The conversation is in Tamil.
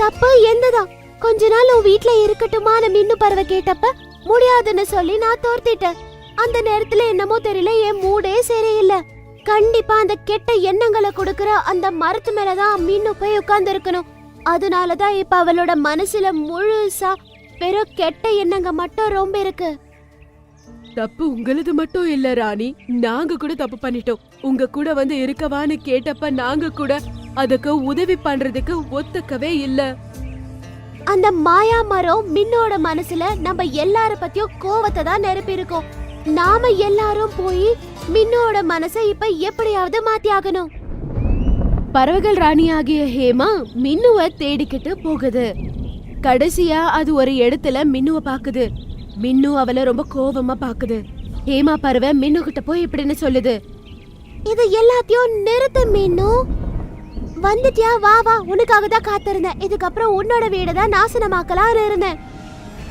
தப்பு எந்ததா கொஞ்ச நாள் உன் வீட்ல இருக்கட்டுமான மின்னு பறவை கேட்டப்ப முடியாதுன்னு சொல்லி நான் தோர்த்திட்டேன். அந்த நேரத்துல என்னமோ தெரியல என் மூடே சரியில்லை. கண்டிப்பா அந்த கெட்ட எண்ணங்களை கொடுக்கற அந்த மரத்து மேலதான் மின்னு போய் உட்கார்ந்து இருக்கணும் அதனாலதான் இப்ப அவளோட மனசுல முழுசா வெறும் கெட்ட எண்ணங்க மட்டும் ரொம்ப இருக்கு. தப்பு உங்களது மட்டும் இல்ல ராணி. நாங்க கூட தப்பு பண்ணிட்டோம். உங்க கூட வந்து இருக்கவான்னு கேட்டப்ப நாங்க கூட அதுக்கு உதவி பண்றதுக்கு ஒத்துக்கவே இல்ல. அந்த மாயா மரம் மின்னோட மனசுல நம்ம எல்லார பத்தியும் கோவத்தை தான் நிரப்பி இருக்கோம் நாம எல்லாரும் போய் மின்னோட மனசை இப்ப எப்படியாவது மாத்தி ஆகணும். பறவைகள் ராணியாகிய ஹேமா மின்னுவ தேடிக்கிட்டு போகுது. கடைசியா அது ஒரு இடத்துல மின்னுவ பாக்குது. மின்னு அவள ரொம்ப கோவமா பாக்குது. ஹேமா பறவை மின்னு கிட்ட போய் இப்படின்னு சொல்லுது. இது எல்லாத்தையும் நிறுத்து மின்னு. வந்துட்டியா? வா வா. உனக்காக தான் காத்திருந்தேன். இதுக்கப்புறம் உன்னோட வீடு தான் நாசனமாக்கலாம் இருந்தேன்.